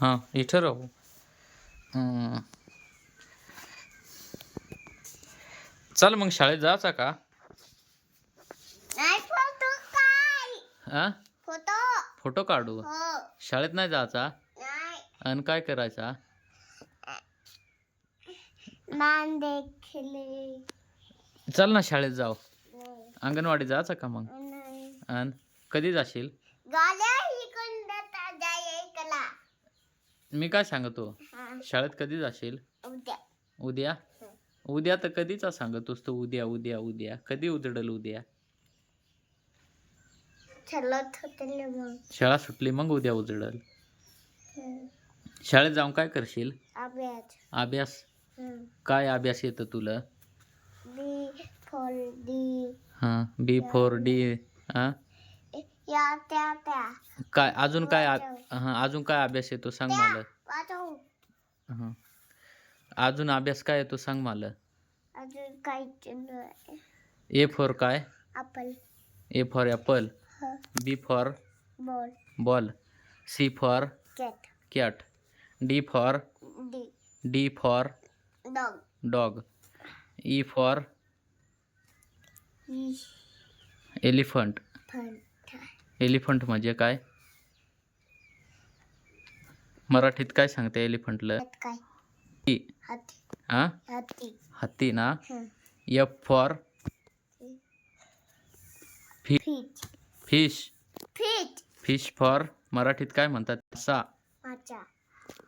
हां इथं राहू. चल मग शाळेत जायचा का? फोटो काय हा? फोटो. फोटो काढू? हो. शाळेत नाही जायचा? नाही. आणि काय करायचा? चल ना शाळेत जाऊ. अंगणवाडी जायचं का मग? कधी जाशील गाड्या इकडून जाता जाय ऐकला मी काय सांगतो? हा. शाळेत कधी जाशील उद्या. उद्या? उद्या तर कधीचा सांगतोस तो उद्या उद्या उद्या. कधी उजडल उद्या? चलत होते मग. शाळा सुटली मग उद्या उजडल. शाळेत जाऊन काय करशील? अभ्यास. काय अभ्यास येतं तुला? B for D. हां बी फोर डी हां या त्या त्या. काय अजून काय आ- हां अजून काय अभ्यास येतो? सांग मला. हां. अजून अभ्यास काय येतो? सांग मला. अजून नाही. ए फॉर काय? आपण ए फॉर ॲपल. ह. B for ball. Ball. C for cat. Cat. D for D. D for dog. Dog. E for elephant. Fun elephant म्हणजे काय? मराठीत काय सांगते एलिफंटला? हां हाती. हत्ती ना. F for fish. Fish. For मराठीत काय म्हणतात? मासा.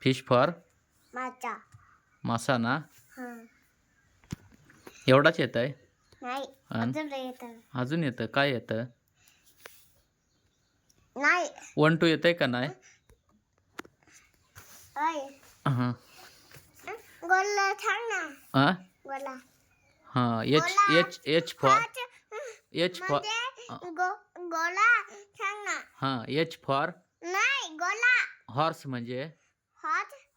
फिश फॉर मासा ना? एवढाच येत. आहे अजून येतं? काय येतं? नाही वन टू येतंय का? नाही. अय हाँ? गोला सांग ना. हाँ? गोला. हाँ H H H for H for गो गोला सांग ना. हाँ एच फॉर नाही गोला. हॉर्स म्हणजे?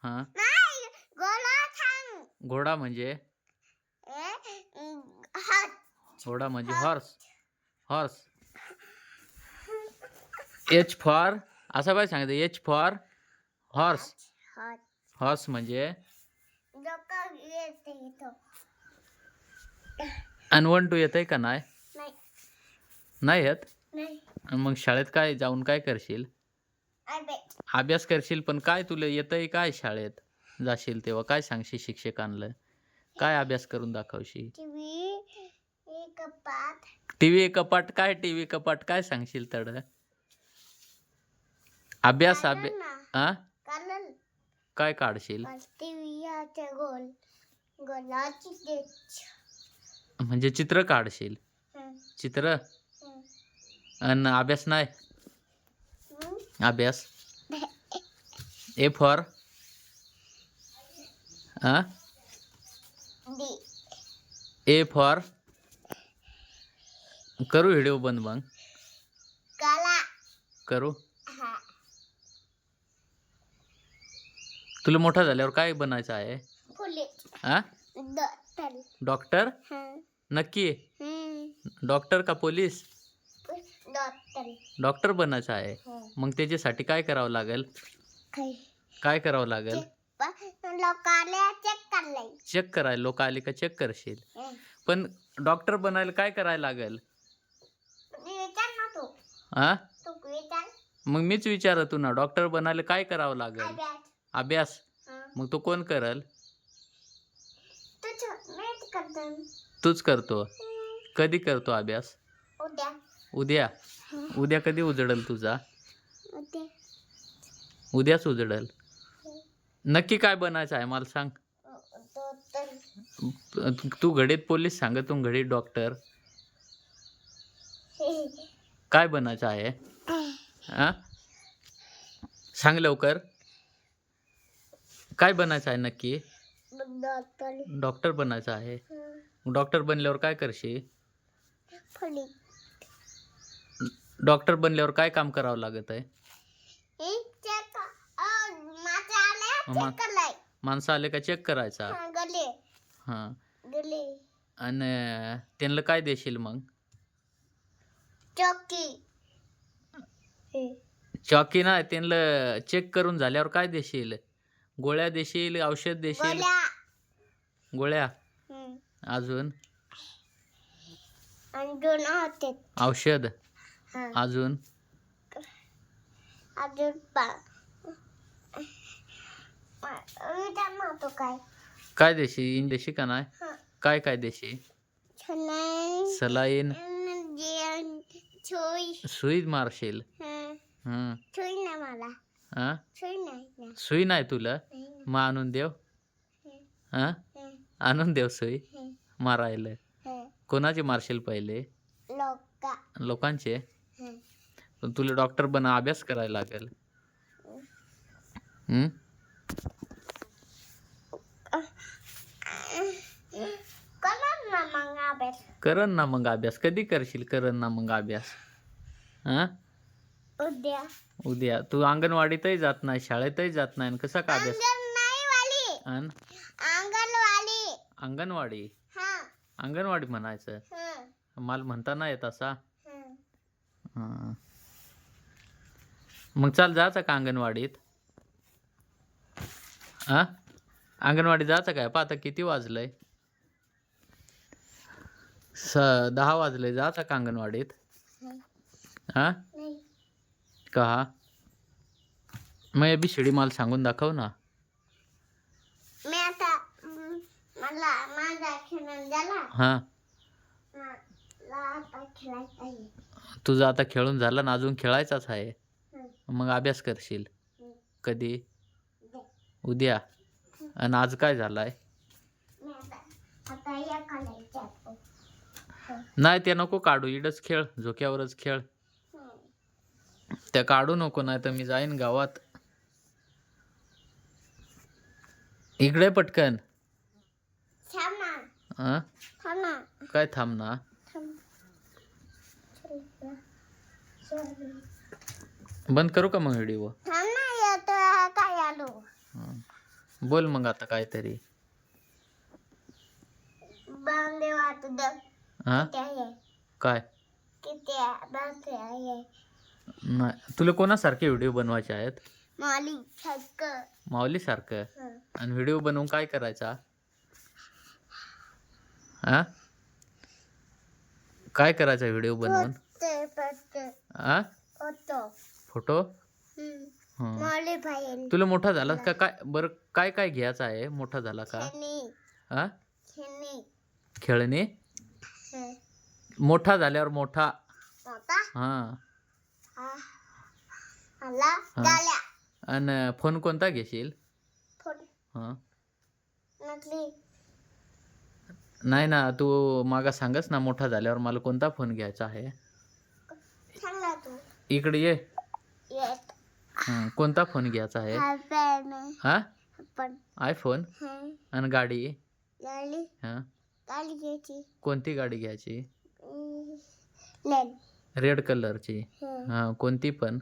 हाँ. नाही गोला सांग घोडा म्हणजे? घोडा म्हणजे हॉर्स हॉर्स एच फॉर असं काय सांगते एच फॉर हॉर्स हॉर्स म्हणजे? येते आणि वन टू येतंय का नाही? नाही. येत? मग शाळेत काय जाऊन काय करशील? अभ्यास. करशील पण काय तुला येतंय काय शाळेत? जाशील तेव्हा काय सांगशील शिक्षकांना काय अभ्यास करून दाखवशील? टीव्ही कपाट काय टी व्ही कपाट काय सांगशील तड? अभ्यास काय काढशील? गोल. गोलाची म्हणजे चित्र काढशील. हं, चित्र? हं. आणि अभ्यास नाही? हं? अभ्यास? A for? D. A for? करू व्हिडिओ बंद मग. काला करू हा तुला मोठा झाल्यावर काय बनायचं आहे? दटल डॉक्टर? हं. नक्की? हं डॉक्टर का पोलीस? डॉक्टर बनायचं आहे. हं. मग त्याच्यासाठी काय करावं लागेल? काय? काय करावं लागेल? लोकांना चेक करलंय चेक करायला. लोक आले का चेक करशील? हं. पण डॉक्टर बनायला काय करायला लागेल? विचार ना तू. हा तू विचार. मग मीच विचारतो ना डॉक्टर बनायला काय करावं लागेल? अभ्यास. अभ्यास. हं. मग तो कोण करल? तूच करतो. हं. कधी करतो अभ्यास? उद्या. उद्या? उद्या कधी उजडल तुझा? उद्या. उद्याच उजडल. नक्की काय बनायचं आहे मला सांग. तू घडीत पोलीस सांगत तू घडीत डॉक्टर. काय बनायचं आहे? हा सांग लवकर. काय बनायचं आहे नक्की? डॉक्टर. बनायचं आहे. डॉक्टर बनल्यावर काय करशील? डॉक्टर बनल्यावर काय काम करावं लागत आहे? आल्या मा- माणसं आले का चेक करायचा? हा गले. हां. गले. आणि त्यांना काय देशील मग? चौकी. हे. चॉकी ना त्यांना चेक करून झाल्यावर काय देशील? गोळ्या देशील औषध देशील? गोळ्या. गोळ्या? हम्म. अजून? आणि दोन होते औषध? हा. अजून? अजून पा मी त्यांना तो काय? काय देशी? इन देशी का नाही? हा. काय काय देशी? छान सलाईन. जेवण सुई मारशील? हा. हं छोई ना मला. हं? सुई नाही तुला. मग आणून देव. हं. आणून देव सुई. मारायला. कोणाचे मारशील पहिले? लोका. लोकांचे. पण तुला डॉक्टर बना अभ्यास करायला लागेल? करणार ना मग अभ्यास. कधी करशील करन ना मग अभ्यास? हां? उद्या. उद्या. तू अंगणवाडीतही जात नाही शाळेतही जात नाही आणि कसा का अभ्यास? अंगण नाही वाली अन? अंगणवाडी. अंगणवाडी? हा. अंगणवाडी म्हणायचं? हं, मला म्हणता नाही येत असा? हं. हां. मग चाल जायचं का अंगणवाडीत? हा? अंगणवाडी जायचं काय? पा आता किती वाजलंय. स दहा वाजले. जायचं का अंगणवाडीत? हं. का मग शिडी मला सांगून दाखव ना. मी आता मला माझा खेळून झाला. हा. तुझं आता खेळून झालं ना अजून खेळायचाच आहे. मग अभ्यास करशील. कधी. उद्या. आणि आज काय झालाय? मी आता आता या काढायच्या नाही ते नको काढू. इडच खेळ झोक्यावरच खेळ. त्या काढू नको नाही तर मी जाईन गावात. इकडे पटकन. हा काय थांब. ना बंद करू का मग व्हिडिओ? काय आलो? बोल मग आता काहीतरी. हा काय? नाही. तुला कोणासारखे व्हिडिओ बनवायचे आहेत? माली छक्क माऊलीसारखं आणि व्हिडिओ बनवून काय करायचा? हा? काय करायचा व्हिडिओ बनवून? हा? होतो फोटो? हं. माली तुला मोठा झाला का? काय बरं काय काय घ्यायचं आहे? मोठा झाला का? खेळणी. हा? खेळणी. खेळणे? हं. मोठा झाल्यावर मोठा? हा. हा. झाल्या. आणि फोन कोणता घेशील? फोन. हा. नकली नाही ना तू मागा सांगच ना मोठा झाल्यावर मला कोणता फोन घ्यायचा आहे? तू. इकडे ये. येत हं, कोणता फोन घ्यायचा आहे? हा हा? पण. आयफोन? हं. आणि गाडी? गाडी? हा. गाडी घ्यायची. कोणती गाडी घ्यायची. लेन. रेड कलरची. हं. हा कोणती पण.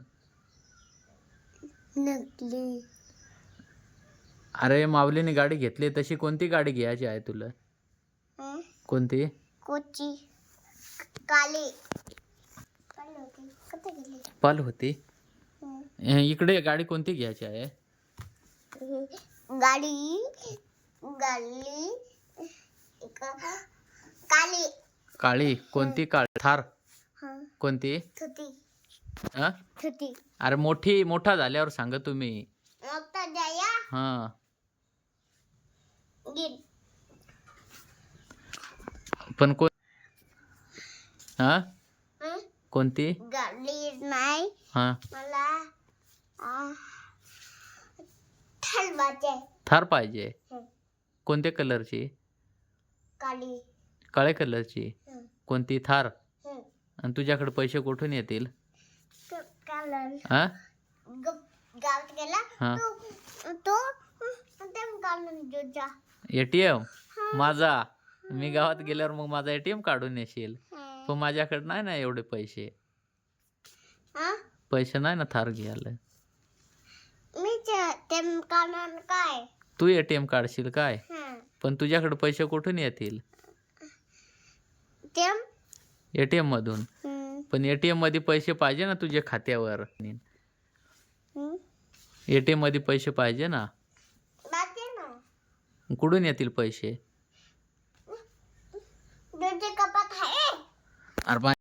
नकली अरे माऊलीने गाडी घेतली तशी कोणती गाडी घ्यायची आहे तुला? हं? कोणती? कोची. काली. काली होती. कुठे गेली? पाल होती. हं. इकडे गाडी कोणती घ्यायची आहे? गाडी. गाडी काली. काळी. कोणती काळी? थार. हं. कोणती? थुती हा? अरे मोठी मोठा झाल्यावर सांग तुम्ही. मोठा जाया हा. गिर पण कोण हा? हं? कोणती? गाडी नाही. हा. मला आ, ठलवाचे थार पाहिजे. हं. कोणत्या कलरची? काली काळ्या कलरची. हं. कोणती? थार. हं. आणि तुझ्याकडे पैसे कुठून येतील? हा? गावात गेला. हा. तो एटीएम माझा. मी गावात गेल्यावर मग माझा एटीएम काढून येशील. पण माझ्याकडे नाही ना एवढे पैसे. हा? पैसे नाही ना थार घ्यायला. मी काय? तू एटीएम काढशील काय? हा. पण तुझ्याकडे पैसे कुठून येतील? ते एटीएम मधून. हं. पण एटीएममध्ये पैसे पाहिजे ना तुझ्या खात्यावर? एटीएममध्ये पैसे पाहिजे ना? कुठून येतील पैसे? अरे